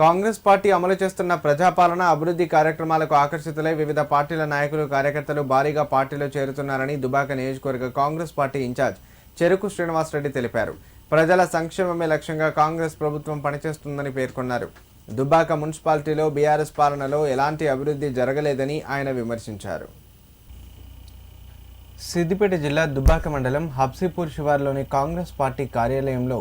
Congress party అమలు చేస్తున్న ప్రజాపాలన అభివృద్ధి కార్యక్రమాలకు ఆకర్షితులై వివిధ పార్టీల నాయకులు కార్యకర్తలు భారీగా పార్టీలో చేరుతున్నారని దుబాక నియోజకవర్గ కాంగ్రెస్ పార్టీ ఇన్ఛార్జ్ చెరుకు శ్రీనివాసరెడ్డి తెలిపారు. ప్రజల సంక్షేమమే లక్ష్యంగా కాంగ్రెస్ ప్రభుత్వం పనిచేస్తుందని పేర్కొన్నారు. దుబ్బాక మున్సిపాలిటీలో బీఆర్ఎస్ పాలనలో ఎలాంటి అభివృద్ధి జరగలేదని ఆయన విమర్శించారు. సిద్దిపేట జిల్లా దుబ్బాక మండలం హబ్సీపూర్ శివార్లోని కాంగ్రెస్ పార్టీ కార్యాలయంలో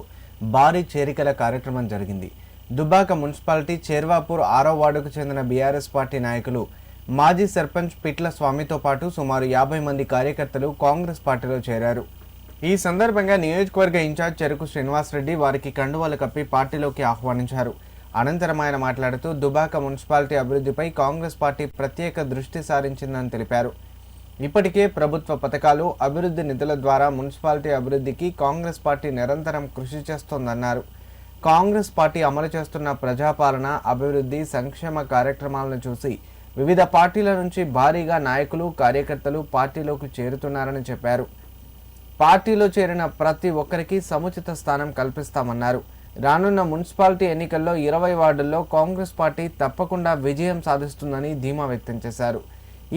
భారీ చేరికల కార్యక్రమం జరిగింది. దుబ్బాక మున్సిపాలిటీ చేర్వాపూర్ ఆరో వార్డుకు చెందిన బీఆర్ఎస్ పార్టీ నాయకులు మాజీ సర్పంచ్ పిట్ల స్వామితో పాటు సుమారు యాభై మంది కార్యకర్తలు కాంగ్రెస్ పార్టీలో చేరారు. ఈ సందర్భంగా నియోజకవర్గ ఇన్ఛార్జ్ చెరుకు శ్రీనివాసరెడ్డి వారికి కండువాలు కప్పి పార్టీలోకి ఆహ్వానించారు. అనంతరం ఆయన మాట్లాడుతూ దుబాక మున్సిపాలిటీ అభివృద్ధిపై కాంగ్రెస్ పార్టీ ప్రత్యేక దృష్టి సారించిందని తెలిపారు. ఇప్పటికే ప్రభుత్వ పథకాలు అభివృద్ధి నిధుల ద్వారా మున్సిపాలిటీ అభివృద్ధికి కాంగ్రెస్ పార్టీ నిరంతరం కృషి చేస్తోందన్నారు. కాంగ్రెస్ పార్టీ అమలు చేస్తున్న ప్రజాపాలన అభివృద్ధి సంక్షేమ కార్యక్రమాలను చూసి వివిధ పార్టీల నుంచి భారీగా నాయకులు కార్యకర్తలు పార్టీలోకి చేరుతున్నారని చెప్పారు. పార్టీలో చేరిన ప్రతి ఒక్కరికి సముచిత స్థానం కల్పిస్తామన్నారు. రానున్న మున్సిపాలిటీ ఎన్నికల్లో ఇరవై వార్డుల్లో కాంగ్రెస్ పార్టీ తప్పకుండా విజయం సాధిస్తుందని ధీమా వ్యక్తం చేశారు.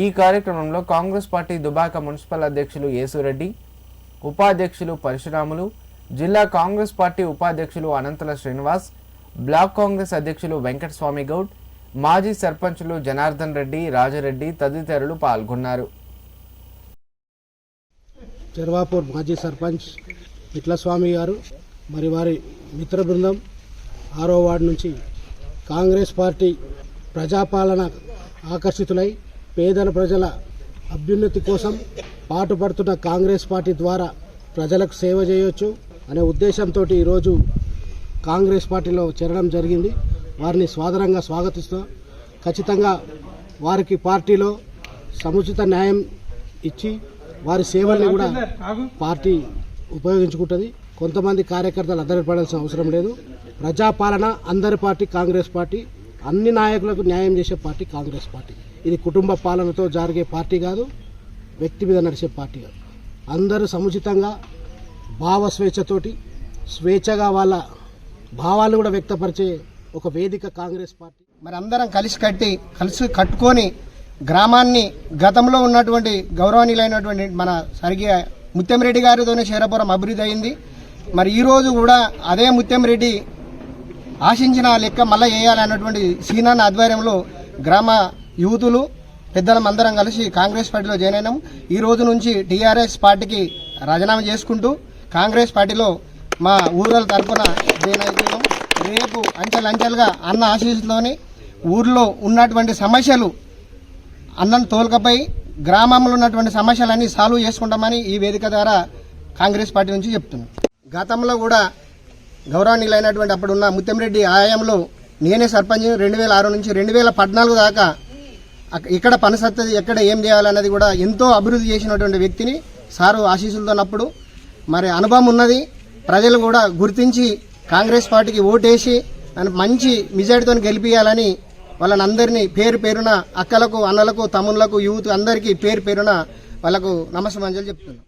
ఈ కార్యక్రమంలో కాంగ్రెస్ పార్టీ దుబాక మున్సిపల్ అధ్యక్షులు యేసురెడ్డి ఉపాధ్యక్షులు పరశురాములు జిల్లా కాంగ్రెస్ పార్టీ ఉపాధ్యక్షులు అనంతల శ్రీనివాస్ బ్లాక్ కాంగ్రెస్ అధ్యక్షులు వెంకటస్వామి గౌడ్ మాజీ సర్పంచులు జనార్దన్ రెడ్డి రాజరెడ్డి తదితరులు పాల్గొన్నారు. చెర్వాపూర్ మాజీ సర్పంచ్ విట్లస్వామి గారు మరి వారి మిత్ర బృందం ఆరో వార్డు నుంచి కాంగ్రెస్ పార్టీ ప్రజాపాలన ఆకర్షితులై పేదల ప్రజల అభ్యున్నతి కోసం పాటుపడుతున్న కాంగ్రెస్ పార్టీ ద్వారా ప్రజలకు సేవ చేయొచ్చు. అనే ఉద్దేశంతో ఈరోజు కాంగ్రెస్ పార్టీలో చేరడం జరిగింది. వారిని స్వాదరంగా స్వాగతిస్తూ ఖచ్చితంగా వారికి పార్టీలో సముచిత న్యాయం ఇచ్చి వారి సేవల్ని కూడా పార్టీ ఉపయోగించుకుంటుంది. కొంతమంది కార్యకర్తలు అద్దరిపడాల్సిన అవసరం లేదు. ప్రజాపాలన అందరి పార్టీ కాంగ్రెస్ పార్టీ అన్ని నాయకులకు న్యాయం చేసే పార్టీ కాంగ్రెస్ పార్టీ. ఇది కుటుంబ పాలనతో జరిగే పార్టీ కాదు వ్యక్తి మీద నడిచే పార్టీ కాదు. అందరూ సముచితంగా భావ స్వేచ్ఛతోటి స్వేచ్ఛగా వాళ్ళ భావాలను కూడా వ్యక్తపరిచే ఒక వేదిక కాంగ్రెస్ పార్టీ. మరి అందరం కలిసి కట్టి కలిసి కట్టుకొని గ్రామాన్ని గతంలో ఉన్నటువంటి గౌరవనీయులైనటువంటి మన స్వర్గీయ ముత్యంరెడ్డి గారితోనే శేరపురం అభివృద్ధి అయింది. మరి ఈరోజు కూడా అదే ముత్యంరెడ్డి ఆశించిన లెక్క మళ్ళీ వేయాలన్నటువంటి సీనాన్న ఆధ్వర్యంలో గ్రామ యువతులు పెద్దలం అందరం కలిసి కాంగ్రెస్ పార్టీలో జాయిన్ అయినాం. ఈ రోజు నుంచి టీఆర్ఎస్ పార్టీకి రాజీనామా చేసుకుంటూ కాంగ్రెస్ పార్టీలో మా ఊరల తరఫున జాయిన్ అవుతున్నాం రేపు అంచెలంచెలుగా అన్న ఆశీస్సులోని ఊర్లో ఉన్నటువంటి సమస్యలు అన్నం తోలుకపై గ్రామంలో ఉన్నటువంటి సమస్యలన్నీ సాల్వ్ చేసుకుంటామని ఈ వేదిక ద్వారా కాంగ్రెస్ పార్టీ నుంచి చెప్తున్నాం. గతంలో కూడా గౌరవనీయులైనటువంటి అప్పుడున్న ముత్తంరెడ్డి ఆయంలో నేనే సర్పంచ్ రెండు వేల ఆరు నుంచి రెండు వేల పద్నాలుగు దాకా ఇక్కడ పనిసత్తది ఎక్కడ ఏం చేయాలన్నది కూడా ఎంతో అభివృద్ధి చేసినటువంటి వ్యక్తిని సారు ఆశీస్సులతోనప్పుడు మరి అనుభవం ఉన్నది. ప్రజలు కూడా గుర్తించి కాంగ్రెస్ పార్టీకి ఓటేసి మంచి మెజార్టీతో గెలిపియాలని వాళ్ళని అందరినీ పేరు పేరున అక్కలకు అన్నలకు తమ్ముళ్ళకు యూత్ అందరికీ పేరు పేరున వాళ్ళకు నమస్కారం చెప్తున్నాను.